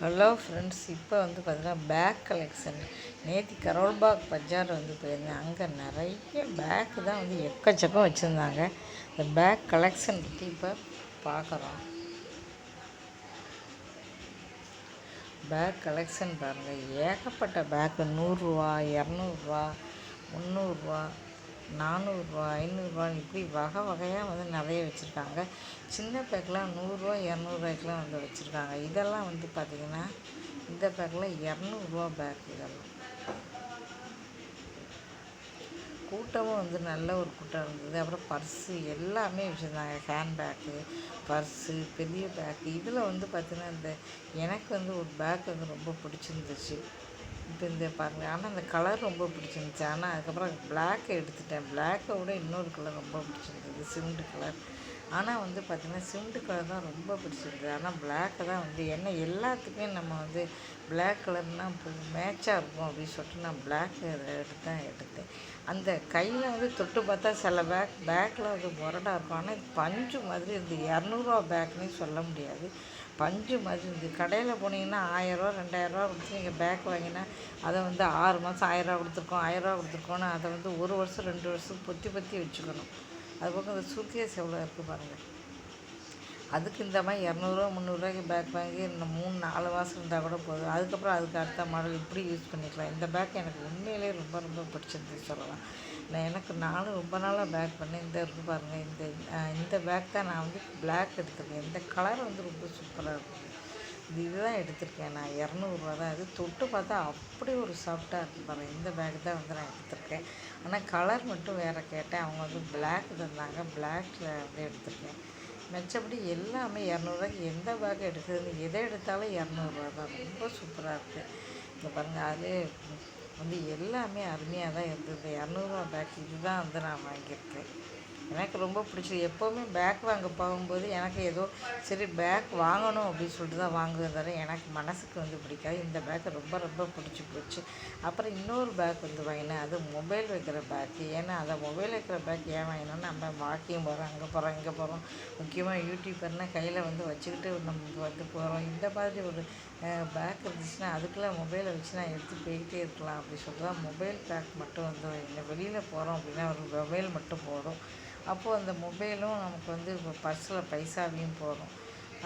Hello friends இப்போ வந்து பார்த்தீங்கன்னா பேக் கலெக்ஷன் நேற்று கரோல்பாக் பஜார் வந்து போயிருந்தேன் அங்கே நிறைய பேக்கு தான் வந்து எக்கச்சக்கம் வச்சுருந்தாங்க. இந்த பேக் கலெக்ஷன் பற்றி இப்போ பார்க்குறோம் பேக் கலெக்ஷன் பாருங்கள் ஏகப்பட்ட பேக்கு நூறுரூவா இரநூறுவா முந்நூறுரூவா நானூறுரூவா ஐநூறுரூவான்னு இப்படி வகை வகையாக வந்து நிறைய வச்சுருக்காங்க. சின்ன பேக்கெலாம் நூறுரூவா இரநூறுவாய்க்குலாம் வந்து வச்சுருக்காங்க. இதெல்லாம் வந்து பார்த்திங்கன்னா இந்த பேக்கில் இரநூறுவா பேக் இதெல்லாம். கூட்டமும் வந்து நல்ல ஒரு கூட்டம் இருந்தது. அப்புறம் பர்ஸு எல்லாமே வச்சுருந்தாங்க. ஹேண்ட் பேக்கு பர்ஸு பெரிய பேக்கு இதில் வந்து பார்த்திங்கன்னா இந்த எனக்கு வந்து ஒரு பேக் வந்து ரொம்ப பிடிச்சிருந்துச்சு. இருந்தேன் பாருங்கள் ஆனால் அந்த கலர் ரொம்ப பிடிச்சிருந்துச்சி. ஆனால் அதுக்கப்புறம் பிளாக்கை எடுத்துட்டேன். பிளாக்கை விட இன்னொரு கலர் ரொம்ப பிடிச்சிருந்தது சிமெண்ட் கலர் ஆனால் வந்து பார்த்திங்கன்னா சிமெண்ட் கலர் தான் ரொம்ப பிடிச்சிருந்தது. ஆனால் பிளாக்கை தான் வந்து என்ன எல்லாத்துக்குமே நம்ம வந்து பிளாக் கலர்னால் மேட்சாக இருக்கும் அப்படின்னு சொல்லிட்டு நான் பிளாக் எடுத்து தான் எடுத்தேன். அந்த கையில் வந்து தொட்டு பார்த்தா சில பேக் பேக்கில் வந்து முரடாக இருக்கும். ஆனால் பஞ்சு மாதிரி இருந்து இரநூறுவா பேக்னே சொல்ல முடியாது. பஞ்சு மாதிரி இருந்து கடையில் போனீங்கன்னா ஆயிரரூவா ரெண்டாயிரரூவா கொடுத்து நீங்கள் பேக் வாங்கினா அதை வந்து ஆறு மாதம் ஆயிரரூவா கொடுத்துருக்கோம் ஆயிரரூவா கொடுத்துருக்கோன்னு அதை வந்து ஒரு வருஷம் ரெண்டு வருஷம் பொத்தி பொத்தி வச்சுக்கணும். அது பக்கம் இந்த சூட்கேஸ் எவ்வளோ இருக்குது பாருங்கள் அதுக்கு இந்த மாதிரி இரநூறுவா முந்நூறுரூவாய்க்கு பேக் வாங்கி இந்த மூணு நாலு மாதம் இருந்தால் கூட போதும். அதுக்கப்புறம் அதுக்கு அடுத்த மாடல் இப்படி யூஸ் பண்ணிக்கலாம். இந்த பேக் எனக்கு உண்மையிலே ரொம்ப ரொம்ப பிடிச்சிருந்து சொல்லலாம். நான் எனக்கு நானும் ரொம்ப நாளாக பேக் பண்ணேன் இந்த இருக்கு பாருங்கள் இந்த இந்த பேக் தான் நான் வந்து பிளாக் எடுத்திருக்கேன். இந்த கலர் வந்து ரொம்ப சூப்பராக இருக்குது இது இதுதான் எடுத்திருக்கேன் நான். இரநூறுவா தான். இது தொட்டு பார்த்தா அப்படி ஒரு சாஃப்டாக இருக்குது பாருங்கள் இந்த பேக் தான் வந்து நான் எடுத்திருக்கேன். ஆனால் கலர் மட்டும் வேறு கேட்டேன். அவங்க வந்து பிளாக் தந்தாங்க. பிளாக்கில் வந்து எடுத்திருக்கேன். மிச்சப்படி எல்லாமே இரநூறுவாய்க்கு எந்த பேக் எடுக்கிறது எதை எடுத்தாலும் இரநூறுவா தான். ரொம்ப சூப்பராக இருக்குது இங்கே பாருங்கள் அது வந்து எல்லாமே அருமையாக தான் இருந்தது. இரநூறுவா பேக் இதுதான் வந்து நான் வாங்கியிருக்கேன் எனக்கு ரொம்ப பிடிச்சது. எப்போவுமே பேக் வாங்க போகும்போது எனக்கு ஏதோ சரி பேக் வாங்கணும் அப்படின்னு சொல்லிட்டு தான் வாங்குவதால எனக்கு மனசுக்கு வந்து பிடிக்காது. இந்த பேக் ரொம்ப ரொம்ப பிடிச்சி போச்சு. அப்புறம் இன்னொரு பேக் வந்து வாங்கினேன். அது மொபைல் வைக்கிற பேக் ஏன்னா அதை மொபைல் வைக்கிற பேக் ஏன் வாங்கினோன்னா நம்ம வாக்கிங் போகிறோம் அங்கே போகிறோம் இங்கே போகிறோம் முக்கியமாக யூடியூபர்னால் கையில் வந்து வச்சுக்கிட்டு நம்ம வந்து போகிறோம் இந்த மாதிரி ஒரு பேக் இருந்துச்சுன்னா அதுக்கெல்லாம் மொபைலை வச்சு நான் எடுத்து போய்கிட்டே இருக்கலாம் அப்படின்னு சொல்லிட்டு தான் மொபைல் பேக் மட்டும் வந்து வெளியில் போகிறோம் அப்படின்னா ஒரு மொபைல் மட்டும் போகிறோம் அப்போது அந்த மொபைலும் நமக்கு வந்து இப்போ பர்ஸில் பைசாவையும் போடும்.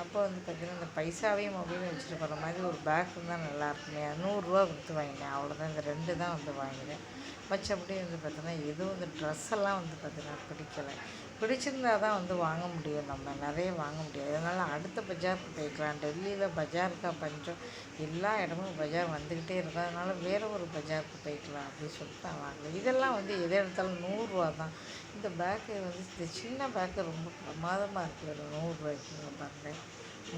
அப்போ வந்து பார்த்திங்கன்னா இந்த பைசாவையும் மொபைலும் வச்சுட்டு போகிற மாதிரி ஒரு பேக் இருந்தால் நல்லாயிருக்குமே நூறுரூவா கொடுத்து வாங்கினேன். அவ்வளோதான் இந்த ரெண்டு தான் வந்து வாங்கினேன். மற்றபடி வந்து பார்த்தீங்கன்னா எதுவும் இந்த ட்ரெஸ் எல்லாம் வந்து பார்த்திங்கன்னா பிடிக்கலை. பிடிச்சிருந்தா தான் வந்து வாங்க முடியும். நம்ம நிறைய வாங்க முடியாது அதனால் அடுத்த பஜாருக்கு போய்க்கலாம். டெல்லியில் பஜாருக்கா பஞ்சம். எல்லா இடமும் பஜார் வந்துக்கிட்டே இருக்கும். அதனால் வேறு ஒரு பஜாருக்கு போய்க்கலாம் அப்படின்னு சொல்லிட்டு தான் வாங்கலாம் இதெல்லாம் வந்து எதை எடுத்தாலும் நூறுரூவா தான். இந்த பேக்கு வந்து இந்த சின்ன பேக்கு ரொம்ப பிரமாதமாக இருக்குது. ஒரு நூறுரூவாய்க்குங்க பாருங்கள்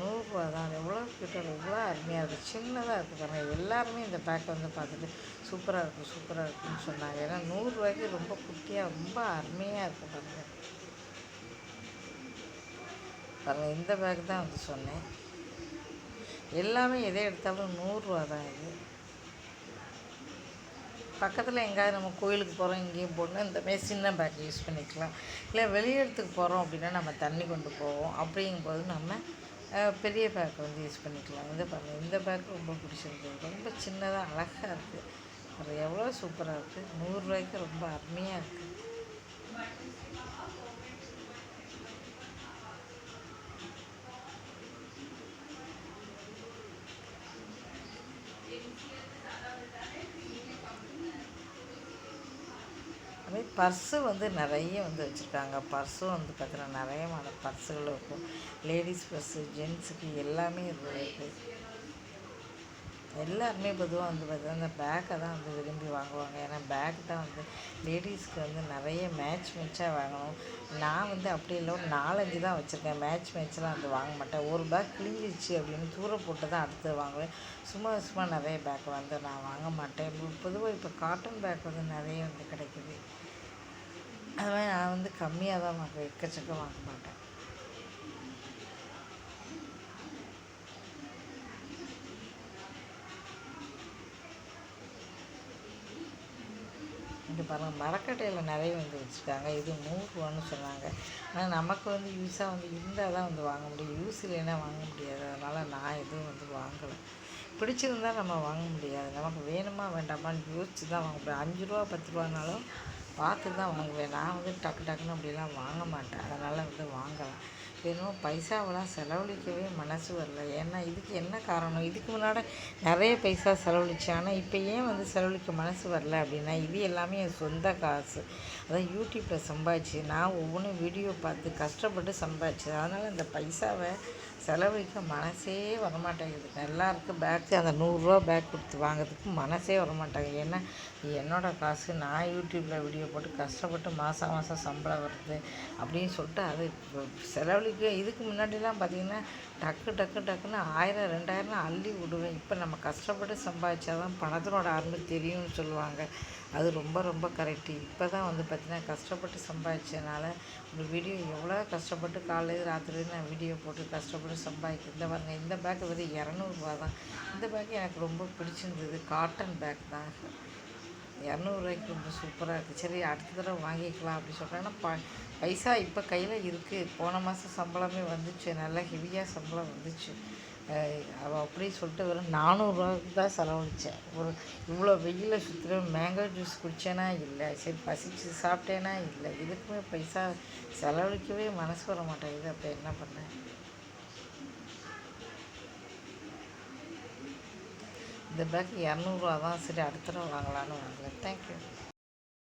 நூறுரூவா தான் எவ்வளோ கிட்ட எவ்வளோ அருமையாக இருக்குது சின்னதாக இருக்குது பாருங்கள் எல்லாருமே இந்த பேக் வந்து பார்த்துட்டு சூப்பராக இருக்குது சூப்பராக இருக்குன்னு சொன்னாங்க. ஏன்னா நூறுரூவாய்க்கு ரொம்ப குட்டியாக ரொம்ப அருமையாக இருக்குது பாருங்கள் பாருங்கள் இந்த பேக் தான் வந்து சொன்னேன். எல்லாமே எதை எடுத்தாலும் நூறுரூவா தான் இது. பக்கத்தில் எங்கேயாவது நம்ம கோயிலுக்கு போகிறோம் இங்கேயும் போடணும். இந்தமாரி சின்ன பேக் யூஸ் பண்ணிக்கலாம். இல்லை வெளியிடத்துக்கு போகிறோம் அப்படின்னா நம்ம தண்ணி கொண்டு போவோம். அப்படிங்கும்போது நம்ம பெரிய பேக் வந்து யூஸ் பண்ணிக்கலாம். வந்து பாருங்கள் இந்த பேக் ரொம்ப பிடிச்சிருக்கு. ரொம்ப சின்னதாக அழகாக இருக்குது அது எவ்வளோ சூப்பராக இருக்குது நூறுரூவாய்க்கு ரொம்ப அருமையாக இருக்குது பர்ஸு வந்து நிறைய வந்து வச்சுருக்காங்க. பர்ஸும் வந்து பார்த்தீங்கன்னா நிறைய மாடல் பர்ஸுகள் இருக்கும். லேடிஸ் பர்ஸு ஜென்ஸுக்கு எல்லாமே இருக்குது எல்லாருமே பொதுவாக வந்து பார்த்தீங்கன்னா இந்த பேக்கை தான் வந்து விரும்பி வாங்குவாங்க. ஏன்னா பேக் தான் வந்து லேடிஸ்க்கு வந்து நிறைய மேட்ச் மேட்சாக வாங்கணும். நான் வந்து அப்படி இல்லை. ஒரு நாலஞ்சு தான் வச்சுருக்கேன். மேட்ச் மேட்ச்லாம் வந்து வாங்க மாட்டேன். ஒரு பேக் கிழிஞ்சிச்சு அப்படின்னு தூர போட்டு தான் அடுத்து வாங்குவேன். சும்மா சும்மா நிறைய பேக் வந்து நான் வாங்க மாட்டேன். பொதுவாக இப்போ காட்டன் பேக் வந்து நிறைய வந்து கிடைக்குது. அதுமாதிரி நான் வந்து கம்மியாக தான் வாங்குவேன். எக்கச்சக்கம் வாங்க மாட்டேன். இங்கே பாருங்கள் மரக்கட்டையில் நிறைய வந்து வச்சுருக்காங்க. இது நூறுரூவான்னு சொன்னாங்க. ஆனால் நமக்கு வந்து யூஸாக வந்து இருந்தால் தான் வந்து வாங்க முடியும். யூஸ் இல்லைன்னா வாங்க முடியாது. அதனால் நான் எதுவும் வந்து வாங்கலை. பிடிச்சிருந்தா நம்ம வாங்க முடியாது. நமக்கு வேணுமா வேண்டாமான்னு யோசிச்சு தான் வாங்க முடியும். அஞ்சு ரூபா பத்து ரூபானாலும் பார்த்து தான் வாங்குவேன். நான் வந்து டக்கு டக்குன்னு அப்படிலாம் வாங்க மாட்டேன். அதனால் வந்து வாங்கலாம். வெறும் பைசாவெல்லாம் செலவழிக்கவே மனசு வரல. ஏன்னா இதுக்கு என்ன காரணம்? இதுக்கு முன்னாடி நிறைய பைசா செலவழிச்சேன் ஆனால் இப்போ ஏன் வந்து செலவழிக்க மனசு வரல அப்படின்னா இது எல்லாமே என் சொந்த காசு. அதான் யூடியூப்பில் சம்பாதிச்சு நான் ஒவ்வொன்றும் வீடியோ பார்த்து கஷ்டப்பட்டு சம்பாதிச்சது அதனால் இந்த பைசாவை செலவழிக்க மனசே வரமாட்டேங்குது. எல்லாருக்கும் பேக்கு அந்த நூறுரூவா பேக் கொடுத்து வாங்குறதுக்கு மனசே வரமாட்டேங்குது. ஏன்னா என்னோடய காசு நான் யூடியூப்பில் வீடியோ போட்டு கஷ்டப்பட்டு மாதம் மாதம் சம்பளம் வருது அப்படின்னு சொல்லிட்டு அது இப்போ செலவழிக்க இதுக்கு முன்னாடிலாம் பார்த்திங்கன்னா டக்கு டக்கு டக்குன்னு ஆயிரம் ரெண்டாயிரம் அள்ளி விடுவேன். இப்போ நம்ம கஷ்டப்பட்டு சம்பாதிச்சா தான் பணத்தினோட அருமை தெரியும்னு சொல்லுவாங்க. அது ரொம்ப ரொம்ப கரெக்டு இப்போ தான் வந்து பார்த்திங்கன்னா கஷ்டப்பட்டு சம்பாதிச்சதுனால ஒரு வீடியோ எவ்வளோ கஷ்டப்பட்டு காலையில் ராத்திரி நான் வீடியோ போட்டு கஷ்டப்பட்டு சம்பாதிக்க இந்த பாருங்க இந்த பேக் வந்து இரநூறுபா தான் இந்த பேக் எனக்கு ரொம்ப பிடிச்சிருந்தது. காட்டன் பேக் தான். இரநூறுவாய்க்கு ரொம்ப சூப்பராக இருக்குது. சரி அடுத்த தடவை வாங்கிக்கலாம் அப்படி சொல்கிறாங்கன்னா ப பைசா இப்போ கையில் இருக்குது போன மாதம் சம்பளமே வந்துச்சு. நல்லா ஹெவியாக சம்பளம் வந்துச்சு. அவள் அப்படி சொல்லிட்டு வெறும் நானூறுரூவாக்கு தான் செலவழித்தேன் ஒரு இவ்வளோ வெயிலில் சுற்றுறேன் மேங்கோ ஜூஸ் குடித்தேனா இல்லை. சரி பசிச்சு சாப்பிட்டேனா இல்லை. இதுக்குமே பைசா செலவழிக்கவே மனசு வர மாட்டேங்குது. அப்போ என்ன பண்ணேன் இந்த பேக் இரநூறுவா தான் சரி அடுத்த தடவை வாங்கலான்னு வாங்கல தேங்க்யூ